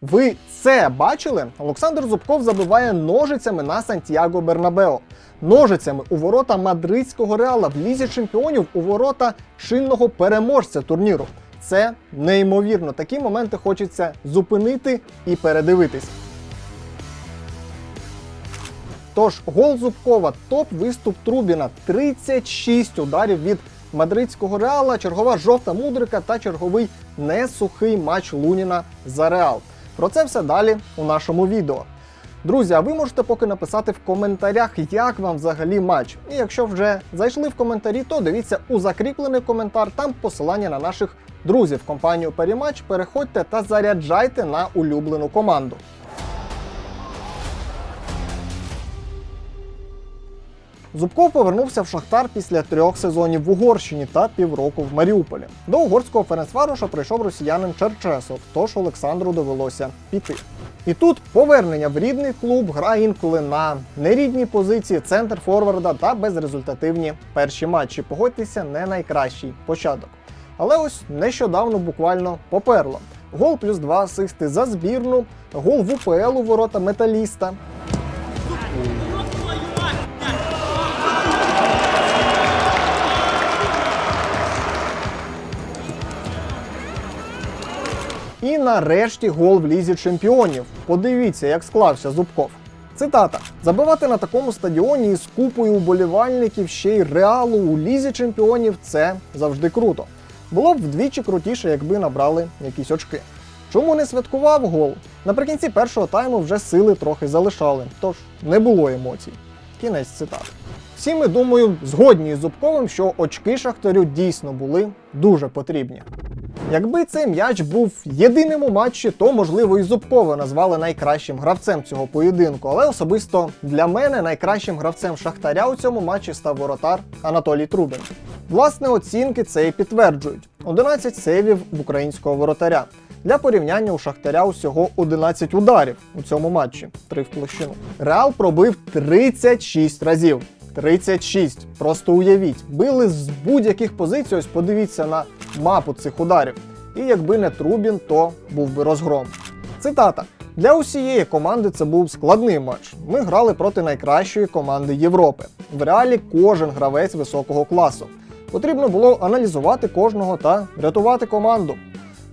Ви це бачили? Олександр Зубков забиває ножицями на Сантьяго Бернабео. Ножицями у ворота мадридського реала в лізі чемпіонів у ворота чинного переможця турніру. Це неймовірно. Такі моменти хочеться зупинити і передивитись. Тож гол Зубкова, топ виступ Трубіна, 36 ударів від мадридського реала, чергова жовта мудрика та черговий несухий матч Луніна за реал. Про це все далі у нашому відео. Друзі, а ви можете поки написати в коментарях, як вам взагалі матч. І якщо вже зайшли в коментарі, то дивіться у закріплений коментар, там посилання на наших друзів компанію Перематч. Переходьте та заряджайте на улюблену команду. Зубков повернувся в Шахтар після трьох сезонів в Угорщині та півроку в Маріуполі. До угорського Ференцвароша прийшов росіянин Черчесов, тож Олександру довелося піти. І тут повернення в рідний клуб гра інколи на нерідній позиції, центр форварда та безрезультативні перші матчі. Погодьтеся, не найкращий початок. Але ось нещодавно буквально поперло. Гол плюс два асисти за збірну, гол в УПЛ у ворота металіста. І нарешті гол в лізі чемпіонів. Подивіться, як склався Зубков. Цитата: забивати на такому стадіоні із купою уболівальників ще й реалу у лізі чемпіонів це завжди круто. Було б вдвічі крутіше, якби набрали якісь очки. Чому не святкував гол? Наприкінці першого тайму вже сили трохи залишали, тож не було емоцій. Кінець цитати. Всі ми думаю, згодні із Зубковим, що очки Шахтарю дійсно були дуже потрібні. Якби цей м'яч був єдиним у матчі, то можливо і Зубкова назвали найкращим гравцем цього поєдинку. Але особисто для мене найкращим гравцем Шахтаря у цьому матчі став воротар Анатолій Трубин. Власне, оцінки це і підтверджують: 11 сейвів в українського воротаря. Для порівняння у Шахтаря усього 11 ударів у цьому матчі, 3 в площину. Реал пробив 36 разів. 36. Просто уявіть, били з будь-яких позицій. Ось подивіться на мапу цих ударів. І якби не Трубін, то був би розгром. Цитата: для усієї команди це був складний матч. Ми грали проти найкращої команди Європи. В реалі кожен гравець високого класу. Потрібно було аналізувати кожного та рятувати команду.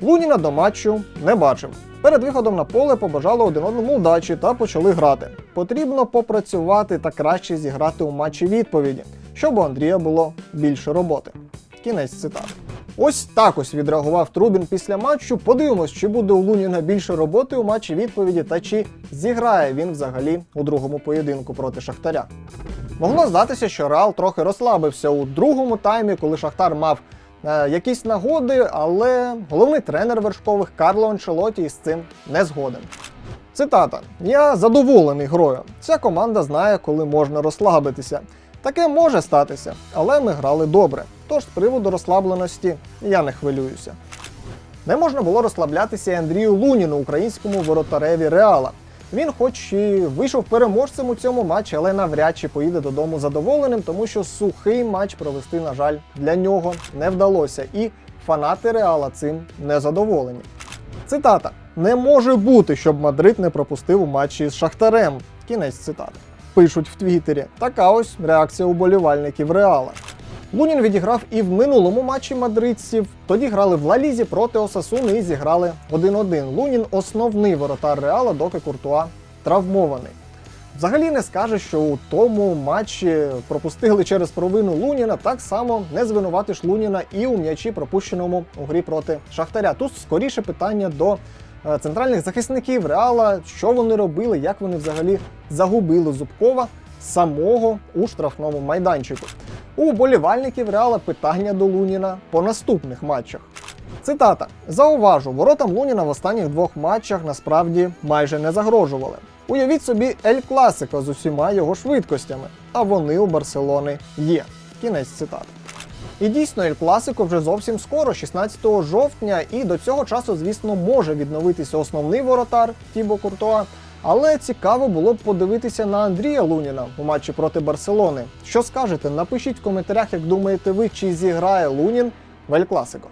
Луніна до матчу не бачив. Перед виходом на поле побажали один одному удачі та почали грати. Потрібно попрацювати та краще зіграти у матчі відповіді, щоб у Андрія було більше роботи. Кінець цитати. Ось так ось відреагував Трубін після матчу. Подивимось, чи буде у Луніна більше роботи у матчі відповіді та чи зіграє він взагалі у другому поєдинку проти Шахтаря. Могло здатися, що Реал трохи розслабився у другому таймі, коли Шахтар мав якісь нагоди, але головний тренер вершкових Карло Анчелоті із цим не згоден. Цитата: Я задоволений грою. Ця команда знає, коли можна розслабитися. Таке може статися, але ми грали добре. Тож з приводу розслабленості я не хвилююся. Не можна було розслаблятися Андрію Луніну, українському воротареві Реала. Він, хоч і вийшов переможцем у цьому матчі, але навряд чи поїде додому задоволеним, тому що сухий матч провести, на жаль, для нього не вдалося. І фанати Реала цим не задоволені. Цитата: Не може бути, щоб Мадрид не пропустив у матчі з Шахтарем. Кінець цитати. Пишуть в Твіттері. Така ось реакція уболівальників Реала. Лунін відіграв і в минулому матчі мадридців. Тоді грали в Лалізі проти Осасуни і зіграли 1-1. Лунін основний воротар Реала, доки Куртуа травмований. Взагалі не скаже, що у тому матчі пропустили через провину Луніна. Так само не звинуватиш Луніна і у м'ячі, пропущеному у грі проти Шахтаря. Тут скоріше питання до е, центральних захисників Реала, що вони робили, як вони взагалі загубили Зубкова самого у штрафному майданчику. У болівальників Реала питання до Луніна по наступних матчах. Цитата: зауважу, воротам Луніна в останніх двох матчах насправді майже не загрожували. Уявіть собі Ель Класико з усіма його швидкостями, а вони у Барселони є. Кінець цитати. І дійсно, Ель Класико вже зовсім скоро, 16 жовтня, і до цього часу, звісно, може відновитися основний воротар Тібо Куртуа. Але цікаво було б подивитися на Андрія Луніна у матчі проти Барселони. Що скажете? Напишіть в коментарях, як думаєте ви, чи зіграє Лунін в Ель Класико.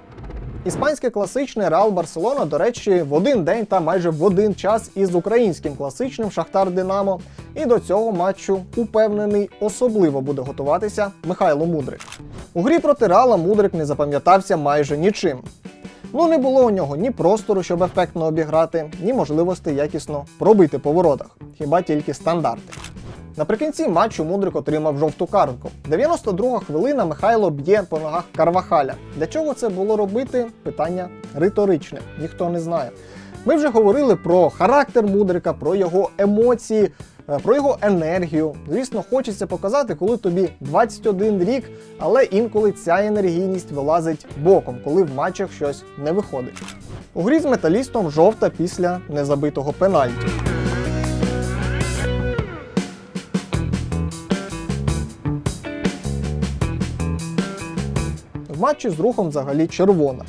Іспанський класичний Реал Барселона, до речі, в один день та майже в один час із українським класичним Шахтар Динамо. І до цього матчу упевнений особливо буде готуватися Михайло Мудрик. У грі проти Реала Мудрик не запам'ятався майже нічим. Ну не було у нього ні простору, щоб ефектно обіграти, ні можливості якісно пробити по воротах, хіба тільки стандарти. Наприкінці матчу Мудрик отримав жовту картку. 92 хвилина Михайло б'є по ногах Карвахаля. Для чого це було робити? Питання риторичне, ніхто не знає. Ми вже говорили про характер Мудрика, про його емоції, про його енергію. Звісно, хочеться показати, коли тобі 21 рік, але інколи ця енергійність вилазить боком, коли в матчах щось не виходить. У грі з металістом жовта після незабитого пенальті. В матчі з рухом взагалі червона.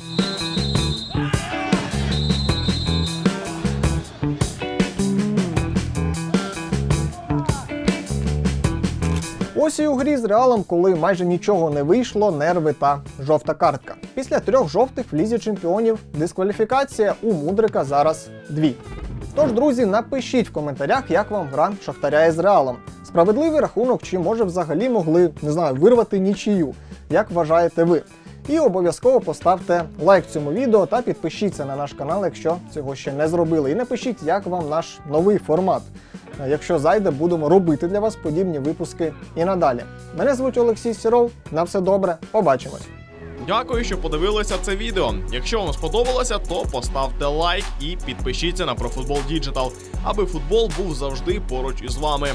Ось і у грі з реалом, коли майже нічого не вийшло, нерви та жовта картка. Після трьох жовтих в лізі чемпіонів дискваліфікація у Мудрика зараз дві. Тож, друзі, напишіть в коментарях, як вам гра Шахтаря із реалом. Справедливий рахунок, чи може взагалі могли не знаю, вирвати нічию, як вважаєте ви. І обов'язково поставте лайк цьому відео та підпишіться на наш канал, якщо цього ще не зробили. І напишіть, як вам наш новий формат. Е, Якщо зайде, будемо робити для вас подібні випуски і надалі. Мене звуть Олексій Сіров. На все добре, побачимось. Дякую, що подивилися це відео. Якщо вам сподобалося, то поставте лайк і підпишіться на ProFootball Digital, аби футбол був завжди поруч із вами.